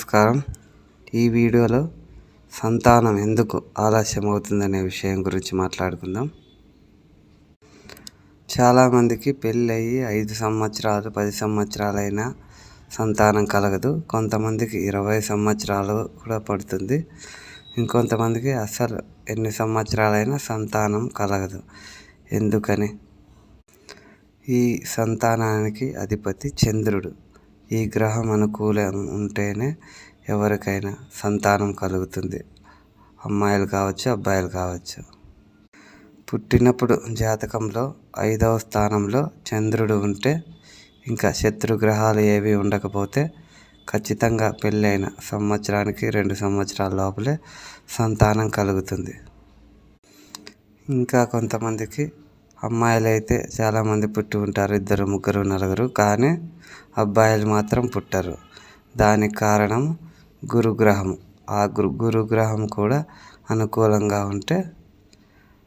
నమస్కారం. ఈ వీడియోలో సంతానం ఎందుకు ఆలస్యం అవుతుందనే విషయం గురించి మాట్లాడుకుందాం. చాలామందికి పెళ్ళి అయ్యి ఐదు సంవత్సరాలు పది సంవత్సరాలైనా సంతానం కలగదు. కొంతమందికి ఇరవై సంవత్సరాలు కూడా పడుతుంది. ఇంకొంతమందికి అసలు ఎన్ని సంవత్సరాలైనా సంతానం కలగదు. ఎందుకని? ఈ సంతానానికి అధిపతి చంద్రుడు. ఈ గ్రహం అనుకూలం ఉంటేనే ఎవరికైనా సంతానం కలుగుతుంది. అమ్మాయిలు కావచ్చు అబ్బాయిలు కావచ్చు. పుట్టినప్పుడు జాతకంలో ఐదవ స్థానంలో చంద్రుడు ఉంటే ఇంకా శత్రు గ్రహాలు ఏవి ఉండకపోతే ఖచ్చితంగా పెళ్ళైన సంవత్సరానికి రెండు సంవత్సరాల లోపలే సంతానం కలుగుతుంది. ఇంకా కొంతమందికి అమ్మాయిలు అయితే చాలామంది పుట్టి ఉంటారు ఇద్దరు ముగ్గురు నలుగురు. కానీ అబ్బాయిలు మాత్రం పుట్టరు. దానికి కారణం గురుగ్రహం. ఆ గురు గురుగ్రహం కూడా అనుకూలంగా ఉంటే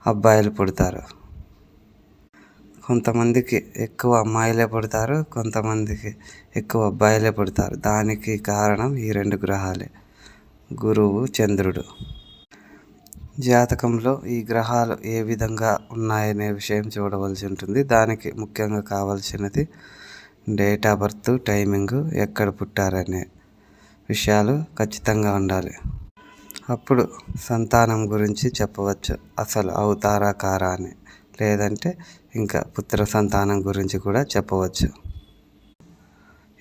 అబ్బాయిలు పుడతారు. కొంతమందికి ఎక్కువ అమ్మాయిలే పుడతారు కొంతమందికి ఎక్కువ అబ్బాయిలే పుడతారు. దానికి కారణం ఈ రెండు గ్రహాలే. గురువు చంద్రుడు. జాతకంలో ఈ గ్రహాలు ఏ విధంగా ఉన్నాయనే విషయం చూడవలసి ఉంటుంది. దానికి ముఖ్యంగా కావాల్సినది డేట్ ఆఫ్ బర్త్ టైమింగ్ ఎక్కడ పుట్టారనే విషయాలు ఖచ్చితంగా ఉండాలి. అప్పుడు సంతానం గురించి చెప్పవచ్చు. అసలు అవుతారా కారా అని. లేదంటే ఇంకా పుత్ర సంతానం గురించి కూడా చెప్పవచ్చు.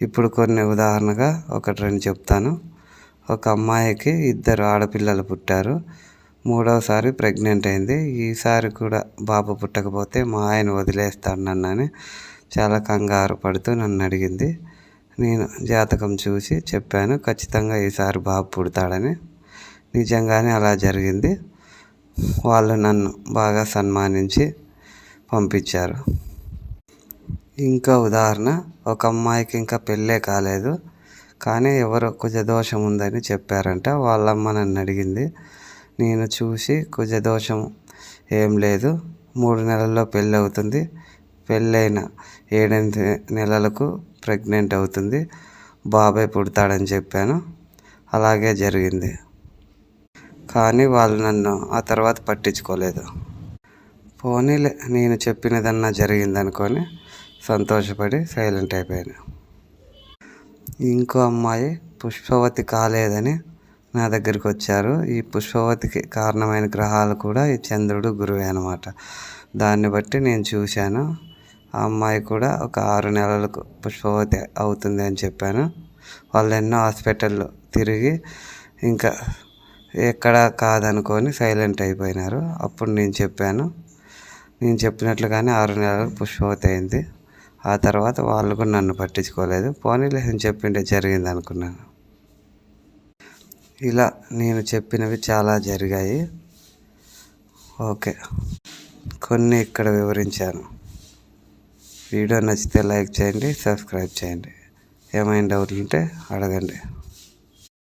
ఇప్పుడు కొన్ని ఉదాహరణగా ఒకటి రెండు చెప్తాను. ఒక అమ్మాయికి ఇద్దరు ఆడపిల్లలు పుట్టారు. మూడవసారి ప్రెగ్నెంట్ అయింది. ఈసారి కూడా బాబు పుట్టకపోతే మా ఆయన వదిలేస్తాడు నన్ను అని చాలా కంగారు పడుతూ నన్ను అడిగింది. నేను జాతకం చూసి చెప్పాను ఖచ్చితంగా ఈసారి బాబు పుడతాడని. నిజంగానే అలా జరిగింది. వాళ్ళు నన్ను బాగా సన్మానించి పంపించారు. ఇంకా ఉదాహరణ ఒక అమ్మాయికి ఇంకా పెళ్ళే కాలేదు కానీ ఎవరో దోషం ఉందని చెప్పారంట. వాళ్ళమ్మ నన్ను అడిగింది నేను చూసి కుజదోషం ఏం లేదు. మూడు నెలల్లో పెళ్ళి అవుతుంది. పెళ్ళైన ఏడెనిమిది నెలలకు ప్రెగ్నెంట్ అవుతుంది. బాబాయ్ పుడతాడని చెప్పాను. అలాగే జరిగింది. కానీ వాళ్ళు నన్ను ఆ తర్వాత పట్టించుకోలేదు. పోనీలే నేను చెప్పినదన్నా జరిగింది అనుకొని సంతోషపడి సైలెంట్ అయిపోయాను. ఇంకో అమ్మాయి పుష్పవతి కాలేదని నా దగ్గరికి వచ్చారు. ఈ పుష్పవతికి కారణమైన గ్రహాలు కూడా ఈ చంద్రుడు గురువే అనమాట దాన్ని బట్టి నేను చూశాను. ఆ అమ్మాయి కూడా ఒక ఆరు నెలలకు పుష్పవతి అవుతుంది అని చెప్పాను. వాళ్ళు ఎన్నో హాస్పిటల్లో తిరిగి ఇంకా ఎక్కడ కాదనుకొని సైలెంట్ అయిపోయినారు. అప్పుడు నేను చెప్పాను. నేను చెప్పినట్లుగానే ఆరు నెలలకు పుష్పవతి అయింది. ఆ తర్వాత వాళ్ళు కూడా నన్ను పట్టించుకోలేదు. పోనీలే అని చెప్పింటే జరిగింది అనుకున్నాను ఇలా నేను చెప్పినవి చాలా జరిగాయి. ఓకే. కొన్ని ఇక్కడ వివరించాను. వీడియో నచ్చితే లైక్ చేయండి సబ్స్క్రైబ్ చేయండి. ఏమైనా డౌట్లు ఉంటే అడగండి.